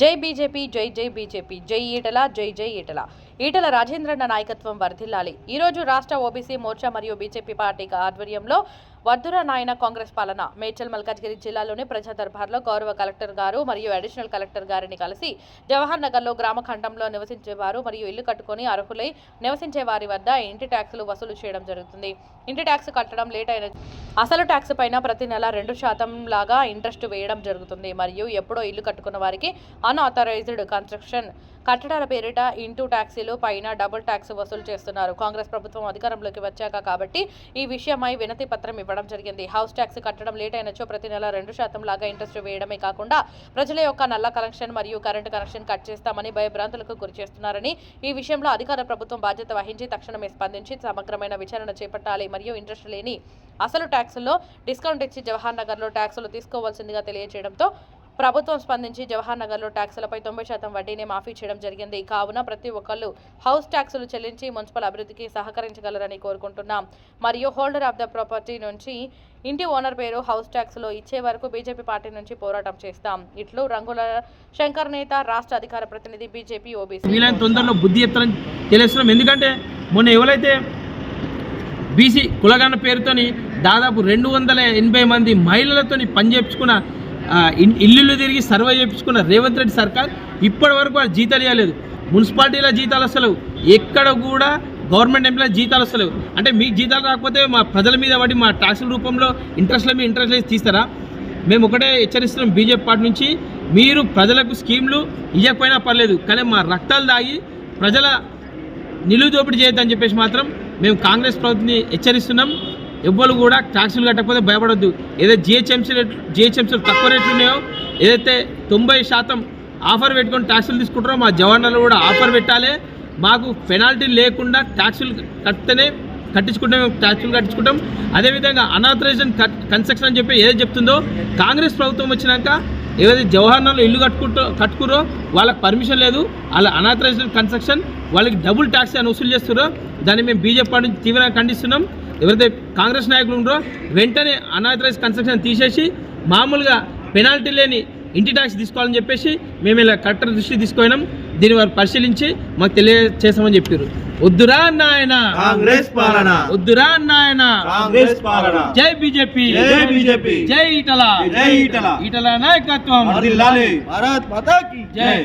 జై బీజేపీ జై జై బీజేపీ జై ఈటల జై జై ఈటల. ఈటల రాజేంద్రన్న నాయకత్వం వర్ధిల్లాలి. ఈరోజు రాష్ట్ర ఓబీసీ మోర్చా మరియు బీజేపీ పార్టీ ఆధ్వర్యంలో వద్దుర నాయన కాంగ్రెస్ పాలన మేడ్చల్ మల్కాజ్గిరి జిల్లాలోని ప్రజా దర్బార్లో గౌరవ కలెక్టర్ గారు మరియు అడిషనల్ కలెక్టర్ గారిని కలిసి జవహర్ నగర్లో గ్రామఖండంలో నివసించేవారు మరియు ఇల్లు కట్టుకొని అర్హులై నివసించే వారి వద్ద ఇంటి ట్యాక్సులు వసూలు చేయడం జరుగుతుంది. ఇంటి ట్యాక్స్ కట్టడం లేట్ అయిన అసలు ట్యాక్స్ పైన ప్రతి నెల రెండు శాతం లాగా ఇంట్రెస్ట్ వేయడం జరుగుతుంది. మరియు ఎప్పుడో ఇల్లు కట్టుకున్న వారికి అన్ఆథరైజ్డ్ కన్స్ట్రక్షన్ కట్టడాల పేరిట ఇంటూ ట్యాక్సీలు పైన డబుల్ ట్యాక్స్ వసూలు చేస్తున్నారు. కాంగ్రెస్ ప్రభుత్వం అధికారంలోకి వచ్చాక కాబట్టి ఈ విషయమై వినతి పత్రం ఇవ్వడం జరిగింది. హౌస్ ట్యాక్స్ కట్టడం లేట్ అయినచో ప్రతి నెల రెండు శాతం లాగా ఇంట్రెస్ట్ వేయడమే కాకుండా ప్రజల యొక్క నల్ల కనెక్షన్ మరియు కరెంటు కనెక్షన్ కట్ చేస్తామని భయభ్రాంతులకు గురి చేస్తున్నారని ఈ విషయంలో అధికార ప్రభుత్వం బాధ్యత వహించి తక్షణమే స్పందించి సమగ్రమైన విచారణ చేపట్టాలి. మరియు ఇంట్రెస్ట్ లేని అసలు ట్యాక్స్ ట్యాక్సుల్లో డిస్కౌంట్ ఇచ్చి జవహర్ నగర్లో ట్యాక్సులు తీసుకోవాల్సిందిగా తెలియజేయడంతో ప్రభుత్వం స్పందించి జవహర్ నగర్లో ట్యాక్సులపై తొంభై శాతం వడ్డీని మాఫీ చేయడం జరిగింది. కావున ప్రతి ఒక్కళ్ళు హౌస్ ట్యాక్సులు చెల్లించి మున్సిపల్ అభివృద్ధికి సహకరించగలరని కోరుకుంటున్నాం. మరియు హోల్డర్ ఆఫ్ ద ప్రాపర్టీ నుంచి ఇంటి ఓనర్ పేరు హౌస్ ట్యాక్స్లో ఇచ్చే వరకు బీజేపీ పార్టీ నుంచి పోరాటం చేస్తాం. ఇట్లు రంగుల శంకర్ నేత రాష్ట్ర అధికార ప్రతినిధి బీజేపీ ఓబీసీ. వీలైన తొందరలో బుద్ధి తెలియస్తున్నాం ఎందుకంటే మొన్న ఎవరైతే బీసీ కులగన్న పేరుతోని దాదాపు రెండు వందల ఎనభై మంది మహిళలతోని పని చేయించుకున్న ఇల్లు ఇల్లులు తిరిగి సర్వే చేయించుకున్న రేవంత్ రెడ్డి సర్కార్ ఇప్పటి వరకు వాళ్ళు జీతాలు ఇవ్వలేదు. మున్సిపాలిటీల జీతాలు అసలు ఎక్కడ కూడా గవర్నమెంట్ ఎంప్లాయీ జీతాలు అసలు అంటే మీకు జీతాలు రాకపోతే మా ప్రజల మీద పడి మా ట్యాక్సుల రూపంలో ఇంట్రెస్ట్ల మీద ఇంట్రెస్ట్ వేసి తీస్తారా? మేము ఒకటే హెచ్చరిస్తున్నాం బీజేపీ పార్టీ నుంచి మీరు ప్రజలకు స్కీమ్లు ఇవ్వకపోయినా పర్లేదు కానీ మా రక్తాలు దాగి ప్రజల నిలువు దోపిడీ చేయొద్దని చెప్పేసి మాత్రం మేము కాంగ్రెస్ ప్రభుత్వాన్ని హెచ్చరిస్తున్నాం. ఎవ్వరు కూడా ట్యాక్సులు కట్టకపోతే భయపడొద్దు. ఏదైతే జిహెచ్ఎంసీ రేట్ జిహెచ్ఎంసీలు తక్కువ రేట్లు ఉన్నాయో ఏదైతే తొంభై శాతం ఆఫర్ పెట్టుకొని ట్యాక్సులు తీసుకుంటారో మా జవాన్లు కూడా ఆఫర్ పెట్టాలి. మాకు పెనాల్టీ లేకుండా ట్యాక్సులు కట్టితేనే కట్టించుకుంటాం ట్యాక్సులు కట్టించుకుంటాం. అదేవిధంగా అనాథరైజ్డ్ కన్స్ట్రక్షన్ అని చెప్పి ఏదైతే చెప్తుందో కాంగ్రెస్ ప్రభుత్వం వచ్చినాక ఏదైతే జవహర్లాల్ ఇల్లు కట్టుకుంటూ కట్టుకురో వాళ్ళకి పర్మిషన్ లేదు. వాళ్ళ అనాథరైజ్డ్ కన్స్ట్రక్షన్ వాళ్ళకి డబుల్ ట్యాక్స్ అని వసూలు చేస్తున్నారో దాన్ని మేము బీజేపీ పార్టీ నుంచి తీవ్రంగా ఖండిస్తున్నాం. ఎవరైతే కాంగ్రెస్ నాయకులు ఉన్నారో వెంటనే అనాథరైజ్ కన్స్ట్రక్షన్ తీసేసి మామూలుగా పెనాల్టీ లేని ఇంటి ట్యాక్స్ తీసుకోవాలని చెప్పేసి మేము ఇలా కలెక్టర్ దృష్టి తీసుకుపోయినాం. దీన్ని వారు పరిశీలించి మాకు తెలియజేసామని చెప్పారు. వద్దురా నాయన. కాంగ్రెస్ పాలన. వద్దురా నాయన. కాంగ్రెస్ పాలన. జై బీజేపీ. జై బీజేపీ. జై ఈటల జై ఈటల ఈటల నాయకత్వం. భారత్ మాతా. జై.